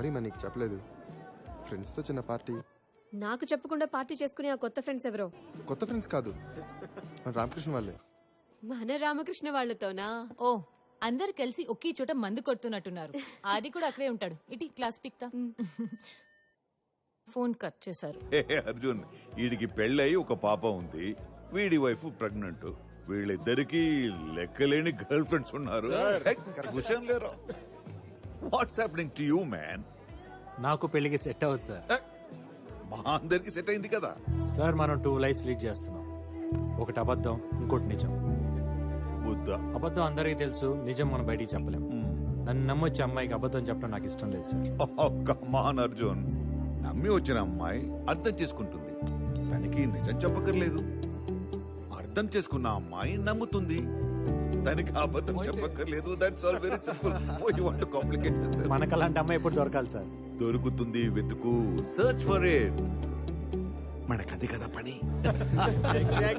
Sorry మా నీకు చెప్పలేదు. ఫ్రెండ్స్తో చిన్న పార్టీ నాకు చెప్పకుండా పార్టీ చేసుకునే ఆ కొత్త ఫ్రెండ్స్ ఎవరో? కొత్త ఫ్రెండ్స్ కాదు. మన రామకృష్ణ వాళ్ళే. మన రామకృష్ణ వాళ్ళతోనా? ఓ అందరు కలిసి ఒకే చోట మందు కొడుతున్నట్టున్నారు. ఆది కూడా అక్కడే ఉంటాడు. ఇటీ క్లాస్ పిక్తా? ఫోన్ కట్ చేశారు. హే అర్జున్ వీడికి పెళ్ళయి ఒక పాప ఉంది. వీడి వైఫ్ ప్రెగ్నెంట్. వీళ్ళిద్దరికి లెక్కలేని గర్ల్ ఫ్రెండ్స్ ఉన్నారు. హే, కూర్చోం లేరు? What's happening to you man నాకు పెళ్ళికి సెట్ అవ్వదు సార్ మా అందరికి సెట్ అయింది కదా? సార్ మనం టూ లైఫ్స్ లీడ్ చేస్తున్నాం. ఒకటి అబద్ధం ఇంకోటి నిజం. బుద్ధ? అబద్ధం అందరికీ తెలుసు నిజం మనం బయటికి చెప్పలేం. నన్ను నమ్మొచ్చే అమ్మాయికి అబద్ధం చెప్పడం నాకు ఇష్టం లేదు సార్ కమాన్ అర్జున్. నమ్మి వచ్చిన అమ్మాయి అర్థం చేసుకుంటుంది. తనకి నిజం చెప్పక్కర్లేదు అర్థం చేసుకున్న అమ్మాయి నమ్ముతుంది. తనకి అబద్ధం చెప్పక్కర్లేదు. That's all very simple you want complicate మనకు అలాంటి అమ్మాయి ఎప్పుడు దొరకాలి సార్? దొరుకుతుంది వెతుకు. సర్చ్ ఫర్ ఇట్ మనకది కదా పని. ఏం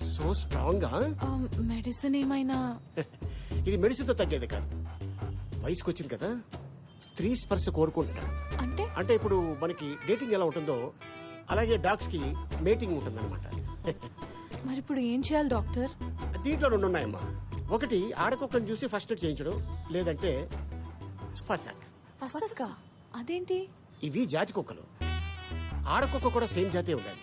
సో స్ట్రాంగ్ మెడిసిన్ ఏమైనా? ఇది మెడిసిన్తో తగ్గేది కాదు. వయసుకు వచ్చింది కదా. స్త్రీ స్పర్శ కోరుకుంటున్నా అంటే? అంటే ఇప్పుడు మనకి డేటింగ్ ఎలా ఉంటుందో అలాగే డాగ్స్కి మేటింగ్ ఉంటుందన్నమాట. మరి ఇప్పుడు ఏం చేయాలి డాక్టర్? దీంట్లో రెండు ఉన్నాయమ్మా. ఒకటి ఆడకుక్కని చూసి ఫస్ట్ ఎయిడ్ చేయించడం లేదంటే ఫసక్? ఫస్ట్గా అదేంటి? ఇవి జాతి కుక్కలు. ఆడకుక్క కూడా సేమ్ జాతే ఉండాలి.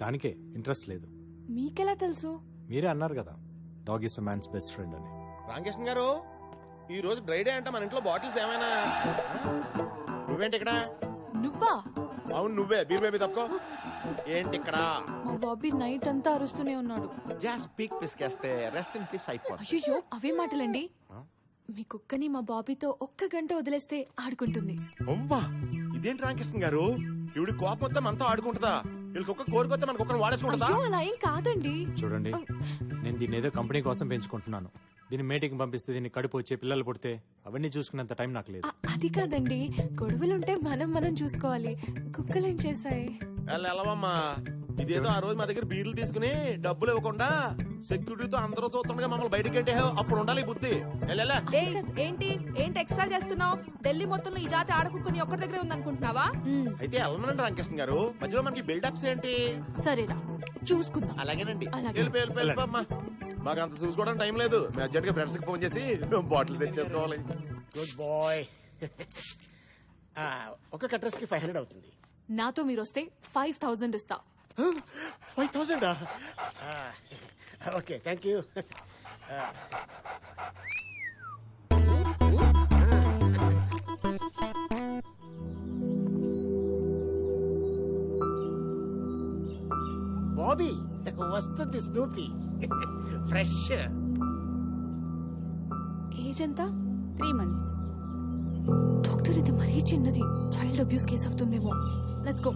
దానికే ఇంట్రెస్ట్ లేదు. మీకెలా తెలుసు? మీరే అన్నారు కదా dog is man's best friend అని. రామకృష్ణ గారు ఈ రోజు డ్రై డే అంట మన ఇంట్లో బాటిల్స్ ఏమైనా? నువ్వేంటి ఇక్కడ? నువ్వా? అవును నువ్వే. బీర్ బేబీ తప్పుకో. ఏంటి ఇక్కడ? మా బాబీ నైట్ అంతా అరుస్తూనే ఉన్నాడు. గ్యాస్ పీక్ పిసికేస్తే రెస్ట్ ఇన్ పీస్ అయిపోతుంది. అయ్యో అవే మాటలండి. మీ కుక్కని మా బాబీతో ఒక్క గంట వదిలేస్తే ఆడుకుంటుంది. అవ్వా ఇదేంటి రామకృష్ణ గారు? ఇవిడి కోపం వస్తే మనతో ఆడుకుంటుందా? వీళ్ళకి ఒక్క కోరికొస్తే మన కుక్కను వాడేసుకుంటుందా అయ్యో అలా ఏం కాదండి. చూడండి నేను దీన్ని ఏదో కంపెనీ కోసం పెంచుకుంటున్నాను. దీన్ని మేటింగ్ పంపిస్తే దీన్ని కడుపు వచ్చే పిల్లలు పుడితే అవన్నీ చూసుకునేంత టైం నాకు లేదు. అ- అది కాదండి. గొడవలుంటే మనం మనం చూసుకోవాలి. కుక్కలేం చేశాయి? వెళ్ళ వెళ్ళవమ్మా. ఇదేదో ఆ రోజు మా దగ్గర బీర్లు తీసుకుని డబ్బులు ఇవ్వకుండా సెక్యూరిటీతో అందరూ చూస్తుండగా మమ్మల్ని బయటికి అంటే అప్పుడు ఉండాలి ఈ బుద్ధి. ఏంటి? ఏంటి ఎక్స్ట్రా చేస్తున్నావు? ఢిల్లీ మొత్తంలో ఈ జాతి ఆడుకుని ఒక్కడి దగ్గరే ఉందనుకుంటున్నావా? అయితే వెళ్ళమనండి రామకృష్ణ గారు. మధ్యలో మనకి బిల్డప్స్ ఏంటి? సరేరా. చూసుకుందాం. అలాగేనండి. అలాగే. వెళ్ళిపోయి వెళ్ళిపోయి వెళ్ళిపోమ్మా మాకు అంత చూసుకోవడానికి టైం లేదు. మేము అర్జెంట్గా ఫ్రెండ్స్కి ఫోన్ చేసి బాటిల్ సెట్ చేసుకోవాలి. గుడ్ బాయ్ ఒక కట్రస్కి ఫైవ్ హండ్రెడ్ అవుతుంది. నాతో మీరు వస్తే ఫైవ్ థౌజండ్ ఇస్తా. Five thousand okay thank you. Bobby వస్తుంది స్నూపీ. ఫ్రెష్ ఏజ్ ఎంత? త్రీ మంత్స్ డాక్టర్ ఇది మరీ చిన్నది. చైల్డ్ అబ్యూస్ కేసు అవుతుందేమో. Let's go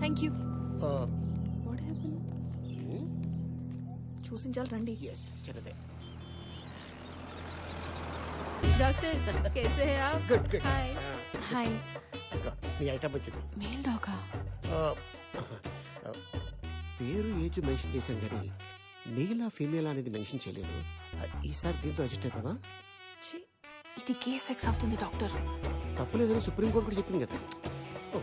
thank you what happen చూసించాలి రండి ఎస్ చిన్నదే డాక్టర్ कैसे हैं आप గుడ్ గుడ్ हाय హాయ్ నీ ఐటమ్ వచ్చింది మేల్ డాగా ఆ, ఆ, పేరు ఏజ్ మెన్షన్ చేశాం కానీ మేలా ఫీమేల్ అనేది మెన్షన్ చేయలేదు ఆ, ఈసారి దీంతో అడ్జస్ట్ అయిపోదా ఇది కేస్ సెక్స్ అవుతుంది డాక్టర్ తప్పులేదని సుప్రీంకోర్టు కూడా చెప్పింది కదా ఓ.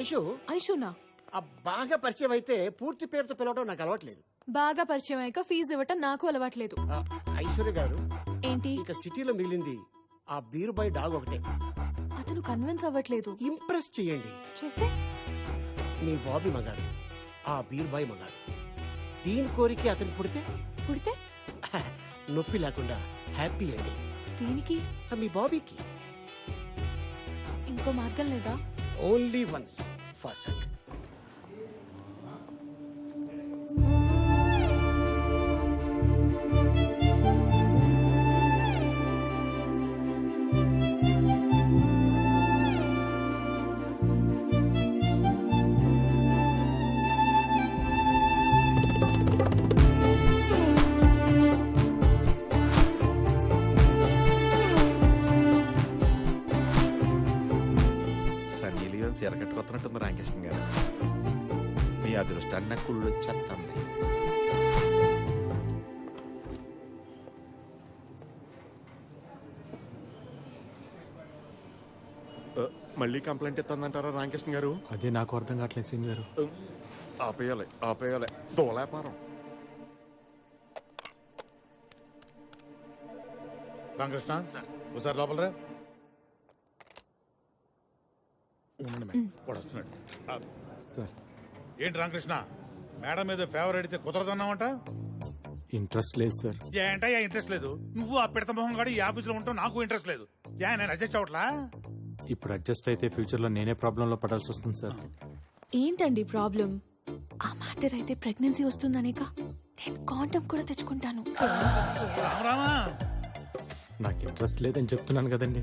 ఐషు? ఐషునా? ఆ బాగా పరిచయం అయితే పూర్తి పేరుతో పిలవడం నాకు అలవాట్లేదు. బాగా పరిచయం అయ్యాక ఫీజు ఇవ్వటం నాకు అలవాట్లేదు. ఆ, ఐశ్వర్య గారు ఏంటి? ఇక సిటీలో మిగిలింది ఆ బీరు బాయ్ డాగ్ ఒకటే. అతను కన్విన్స్ అవ్వట్లేదు. ఇంప్రెస్ చేయండి. చేస్తే? మీ బాబీ మగాడు ఆ బీరు బాయ్ మగాడు. దీని కోరిక అతనికి పుడితే? పుడితే? నొప్పి లేకుండా హ్యాపీ అండి. దీనికి? ఆ, మీ బాబీకి. ఇంకో మార్గం లేదా? only once for Sangh. లియోన్ ఎరగట్టుకొస్తున్నట్టుంది రామకృష్ణ గారు. మీ అదృష్టాన్ని నాకు కుళ్ళు వచ్చేస్తుంది మళ్ళీ కంప్లైంట్ ఇస్తుందంటారా రామకృష్ణ గారు? అదే నాకు అర్థం కావట్లేదు సింగ్ గారు. ఆపేయాలి ఆపేయాలి. దోలాపారం. రామకృష్ణ ఒకసారి లోపల రా ఉండండి మేడం వాడు వస్తున్నాడు. ఆ, సార్. ఏంటి రామకృష్ణ? మేడం మీద ఫేవర్ అడిగితే కుదరదన్నావంట? ఇంట్రెస్ట్ లేదు సార్. ఏంటయ్యా ఇంట్రెస్ట్ లేదు? నువ్వు ఆ పిడత మొహం గాడు ఈ ఆఫీసులో ఉంటావు నాకు ఇంట్రెస్ట్ లేదు. ఏ నేను అడ్జస్ట్ అవట్లా ఇప్పుడు అడ్జస్ట్ అయితే ఫ్యూచర్లో నేనే ప్రాబ్లం లో పడాల్సి వస్తుంది సార్. ఏంటండి ప్రాబ్లం ఆ మ్యాటర్ అయితే ప్రెగ్నెన్సీ వస్తుందనేక నేను కాంటమ్ కూడా తెచ్చుకుంటాను. రామరామా నాకు ఇంట్రెస్ట్ లేదని చెప్తున్నాను కదండి.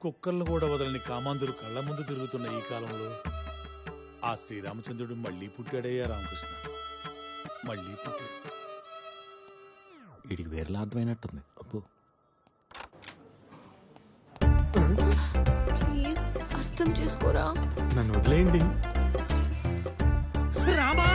కుక్కర్లు కూడా వదలని కామాంధులు కళ్ళ ముందు తిరుగుతున్న ఈ కాలంలో ఆ శ్రీరామచంద్రుడు మళ్ళీ పుట్టాడయ్యా రామకృష్ణ. మళ్ళీ పుట్టాడు. వీడికి వేరేలా అర్థమైనట్టుంది. అబ్బో. ప్లీజ్ అర్థం చేసుకోరా? నన్ను వదిలేయండి. రామా!